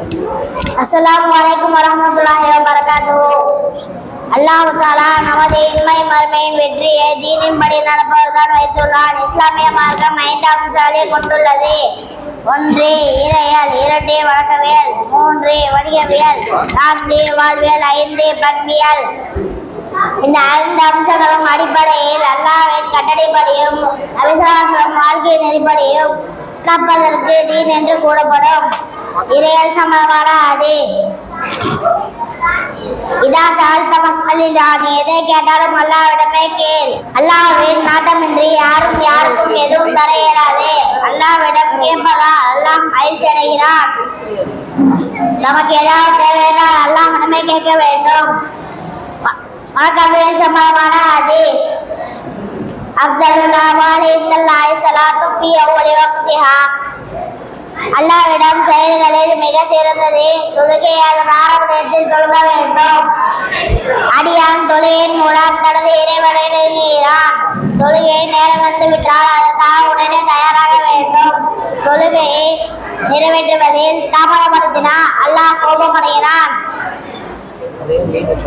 அஸ்லாம் அலைக்கும் வரஹ்மத்துல்லாஹி வபரகாத்துஹு அல்லாஹ் தஆலா நமது இன்மை மறுமையின் வெற்றியை. தீனின்படி நடப்பதுதான் வைத்துள்ளான். இஸ்லாமிய மார்க்கம் ஐந்து அம்சாலை கொண்டுள்ளது. ஒன்று இறையல். இரண்டு வழக்கவியல். மூன்று வணிகவியல். நான்கு வாழ்வியல். ஐந்து பண்பியல் இந்த ஐந்து அம்சங்களும் அடிப்படையில் அல்லாவின் கட்டளைப்படியும் அவிசுவாசம் வாழ்க்கை நெறிப்படியும் நடப்பதற்கு தீன் என்று கூறப்படும். இறையல் சம்பந்தமான வராது. இதா சால்த மஸ்கலில் நான் எதை கேட்டாலும் அல்லாவிடமே கேள். அல்லாவின் நாட்டமின்றி யாரும் யாருக்கும் எதுவும் தர இயலாது. அல்லாவிடம் கேட்பதா அல்லாஹ் மகிழ்ச்சி அடைகிறான் நமக்கு ஏதாவது தேவைன்னா அல்லாஹிடமே கேட்க வேண்டும். வணக்கவியல் அது அப்தல் அஃதலுல் இந்த லாய் சலாத்து ஃபி அவ்வலி வக்திஹா அல்லாவிடம் செயல்களில் மிக சிறந்தது. தொழுகையாக அதன் நேரத்தில் தொழுக வேண்டும்? அடியான் தொழுகையின் மூலம் தனது இறைவனை நெருங்குகிறான். தொழுகை நேரம் வந்து விட்டால் அதற்காக உடனே தயாராக வேண்டும். தொழுகையை நிறைவேற்றுவதில் தாமதப்படுத்தினால் அல்லாஹ் கோபமடைகிறான்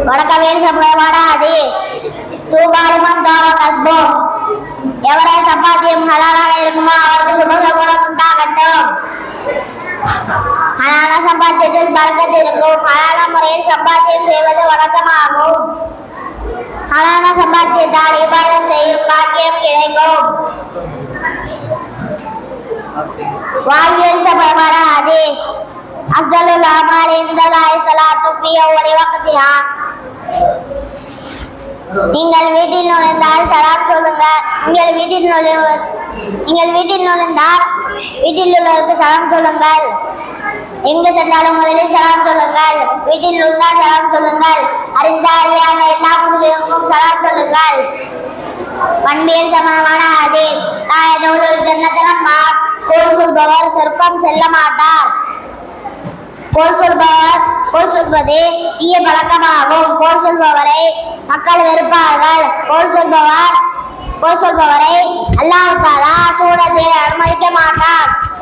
வணக்கவேல் சம்பந்தமான ஹதீஸ். தூபாலுமன் தாவ கஸ்போ எவரே சம்பாத்தியம் ஹலாலா ஹலான சம்பாத்தியத்தில் பறக்கத்து இருக்கும் ஹலான முறையில் சம்பாத்தியம் செய்வது வணக்கமாகும் ஹலான சம்பாத்தியத்தால் இபாதத் செய்யும் பாக்கியம் கிடைக்கும். வாழ்வியல் சம்பந்தமான ஹதீஸ் அஸ்தலுல் அமாலி இந்தலாய் சலாத்து ஃபீ அவ்வலி வக்திஹா. நீங்கள் வீட்டில் நுழைந்தால் சலாம் சொல்லுங்க. நீங்கள் வீட்டில் நுழை நீங்கள் வீட்டில் நுழைந்தால் வீட்டில் உள்ளவருக்கு சலாம் சொல்லுங்கள். எங்கு சென்றாலும் முதலில் சலாம் சொல்லுங்கள். வீட்டில் நுழைந்தால் சலாம் சொல்லுங்கள். அறிந்த அறியாத எல்லா முஸ்லிமுக்கும் சலாம் சொல்லுங்கள். பண்பியல் சமமான அதே. தாயதோடு ஜன்னதனம்மா கோல் சொல்பவர் சொற்பம் செல்ல மாட்டார். கோல் சொல்பவர் கோல் சொல்வது தீய பழக்கமாகும். கோல் சொல்பவரை மக்கள் வெறுப்பார்கள். கோல் சொல்பவர் கோல் சொல்பவரை அல்லாஹ் தாலா